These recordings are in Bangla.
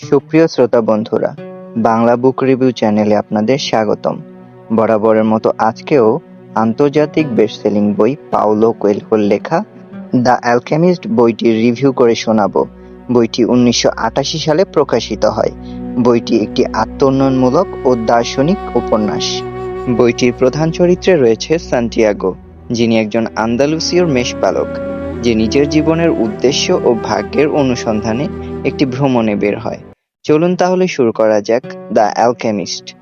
সুপ্রিয় শ্রোতা বন্ধুরা, বাংলা বুক রিভিউ চ্যানেলে আপনাদের স্বাগতম। বরাবরের মতো আজকেও আন্তর্জাতিক বেস্টসেলিং বই পাওলো কোয়েলহোর লেখা দ্য অ্যালকেমিস্ট বইটির রিভিউ করে শোনাবো। বইটি উনিশশো আটাশি সালে প্রকাশিত হয়। বইটি একটি আত্মোন্নয়নমূলক ও দার্শনিক উপন্যাস। বইটির প্রধান চরিত্রে রয়েছে সান্টিয়াগো যিনি একজন আন্দালুসীয় মেষপালক, যে নিজের জীবনের উদ্দেশ্য ও ভাগ্যের অনুসন্ধানে একটি ভ্রমণে বের হয়। চলুন তাহলে শুরু করা যাক দ্য অ্যালকেমিস্ট।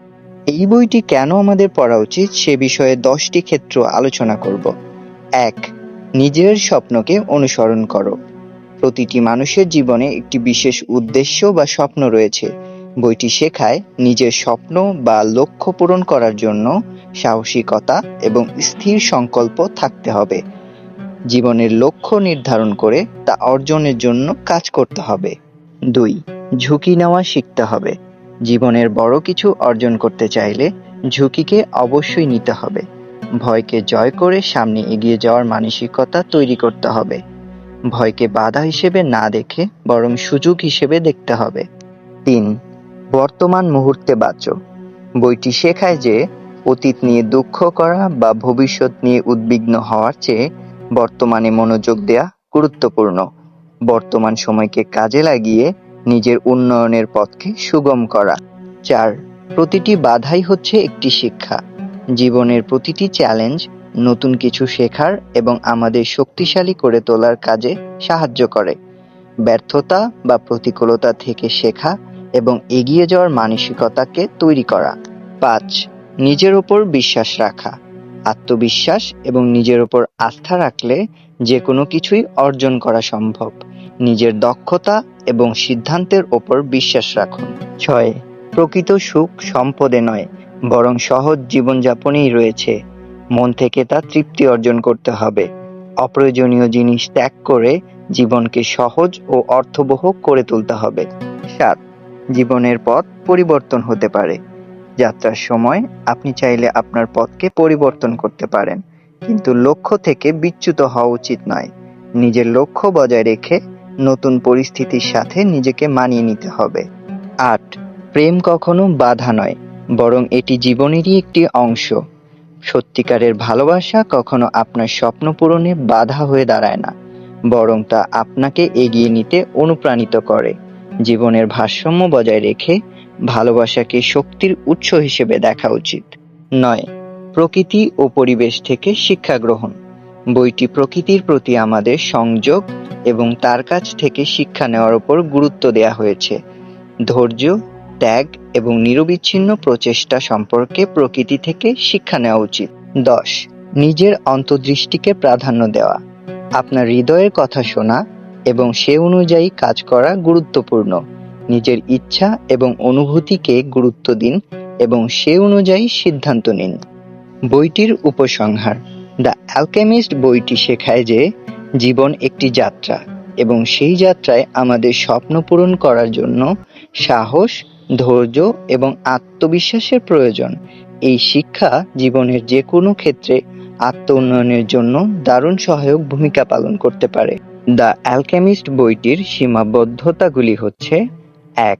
এই বইটি কেন আমাদের পড়া উচিত সে বিষয়ে দশটি ক্ষেত্র আলোচনা করব। এক, নিজের স্বপ্নকে অনুসরণ করো। প্রতিটি মানুষের জীবনে একটি বিশেষ উদ্দেশ্য বা স্বপ্ন রয়েছে। বইটি শেখায় নিজের স্বপ্ন বা লক্ষ্য পূরণ করার জন্য সাহসিকতা এবং স্থির সংকল্প থাকতে হবে। জীবনের লক্ষ্য নির্ধারণ করে তা অর্জনের জন্য কাজ করতে হবে। দুই, ঝুঁকি নেওয়া শিখতে হবে। জীবনের বড় কিছু অর্জন করতে চাইলে ঝুঁকিকে অবশ্যই নিতে হবে। ভয়কে জয় করে সামনে এগিয়ে যাওয়ার মানসিকতা তৈরি করতে হবে। ভয়কে বাধা হিসেবে না দেখে বরং সুযোগ হিসেবে দেখতে হবে। তিন, বর্তমান মুহূর্তে বাঁচো। বইটি শেখায় যে অতীত নিয়ে দুঃখ করা বা ভবিষ্যৎ নিয়ে উদ্বিগ্ন হওয়ার চেয়ে বর্তমানে মনোযোগ দেয়া গুরুত্বপূর্ণ। বর্তমান সময়কে কাজে লাগিয়ে নিজের উন্নয়নের পথকে সুগম করা। চার, প্রতিটি বাধাই হচ্ছে একটি শিক্ষা। জীবনের প্রতিটি চ্যালেঞ্জ নতুন কিছু শেখার এবং আমাদের শক্তিশালী করে তোলার কাজে সাহায্য করে। ব্যর্থতা বা প্রতিকূলতা থেকে শেখা এবং এগিয়ে যাওয়ার মানসিকতাকে তৈরি করা। পাঁচ, নিজের ওপর বিশ্বাস রাখা। আত্মবিশ্বাস এবং নিজের ওপর আস্থা রাখলে যে কোনো কিছুই অর্জন করা সম্ভব। নিজের দক্ষতা এবং সিদ্ধান্তের ওপর বিশ্বাস রাখুন। ছয়, প্রকৃত সুখ সম্পদে নয়, বরং সহজ জীবনযাপনেই রয়েছে। মন থেকে তা তৃপ্তি অর্জন করতে হবে। অপ্রয়োজনীয় জিনিস ত্যাগ করে জীবনকে সহজ ও অর্থবহ করে তুলতে হবে। সাত, জীবনের পথ পরিবর্তন হতে পারে। যাত্রার সময় আপনি চাইলে আপনার পথকে পরিবর্তন করতে পারেন। কিন্তু লক্ষ্য থেকে বিচ্যুত হওয়া উচিত নয়। নিজের লক্ষ্য বজায় রেখে নতুন পরিস্থিতির সাথে নিজেকে মানিয়ে নিতে হবে। আট, প্রেম কখনো বাধা নয়, বরং এটি জীবনেরই একটি অংশ। সত্যিকারের ভালোবাসা কখনো আপনার স্বপ্ন পূরণে বাধা হয়ে দাঁড়ায় না, বরং তা আপনাকে এগিয়ে নিতে অনুপ্রাণিত করে। জীবনের ভারসাম্য বজায় রেখে ভালোবাসাকে শক্তির উৎস হিসেবে দেখা উচিত। নয়, প্রকৃতি ও পরিবেশ থেকে শিক্ষা গ্রহণ। বইটি প্রকৃতির প্রতি আমাদের সংযোগ এবং তার কাছ থেকে শিক্ষা নেওয়ার উপর গুরুত্ব দেওয়া হয়েছে। ধৈর্য, ত্যাগ এবং নিরবিচ্ছিন্ন প্রচেষ্টা সম্পর্কে প্রকৃতি থেকে শিক্ষা নেওয়া উচিত। দশ, নিজের অন্তর্দৃষ্টিকে প্রাধান্য দেওয়া। আপনার হৃদয়ের কথা শোনা এবং সে অনুযায়ী কাজ করা গুরুত্বপূর্ণ। নিজের ইচ্ছা এবং অনুভূতিকে গুরুত্ব দিন এবং সে অনুযায়ী সিদ্ধান্ত নিন। বইটির উপসংহার। দ্য অ্যালকেমিস্ট বইটি শেখায় যে, জীবন একটি যাত্রা এবং সেই যাত্রায় আমাদের স্বপ্ন পূরণ করার জন্য সাহস, ধৈর্য এবং আত্মবিশ্বাসের প্রয়োজন। এই শিক্ষা জীবনের যে কোনো ক্ষেত্রে আত্ম উন্নয়নের জন্য দারুণ সহায়ক ভূমিকা পালন করতে পারে। দ্য অ্যালকেমিস্ট বইটির সীমাবদ্ধতাগুলি হচ্ছে এক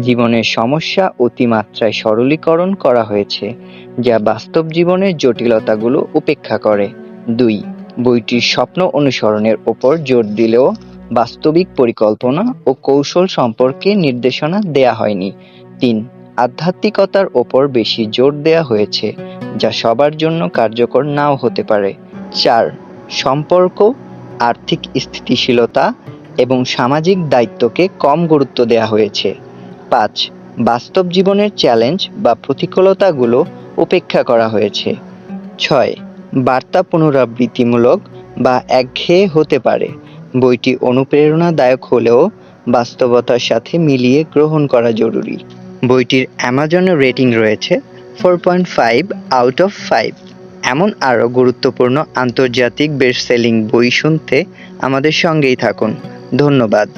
জীবনের সমস্যা অতিমাত্রায় সরলীকরণ করা হয়েছে, যা বাস্তব জীবনের জটিলতাগুলো উপেক্ষা করে। দুই, বইটির স্বপ্ন অনুসরণের ওপর জোর দিলেও বাস্তবিক পরিকল্পনা ও কৌশল সম্পর্কে নির্দেশনা দেয়া হয়নি। তিন, আধ্যাত্মিকতার ওপর বেশি জোর দেয়া হয়েছে, যা সবার জন্য কার্যকর নাও হতে পারে। চার, সম্পর্ক, আর্থিক স্থিতিশীলতা এবং সামাজিক দায়িত্বকে কম গুরুত্ব দেওয়া হয়েছে। পাঁচ, বাস্তব জীবনের চ্যালেঞ্জ বা প্রতিকূলতাগুলো উপেক্ষা করা হয়েছে। ছয়, বার্তা পুনরাবৃত্তিমূলক বা একঘেয়ে হতে পারে। বইটি অনুপ্রেরণাদায়ক হলেও বাস্তবতার সাথে মিলিয়ে গ্রহণ করা জরুরি। বইটির অ্যামাজনে রেটিং রয়েছে four point five out of five এমন আরও গুরুত্বপূর্ণ আন্তর্জাতিক বেস্ট সেলিং বই শুনতে আমাদের সঙ্গেই থাকুন। ধন্যবাদ।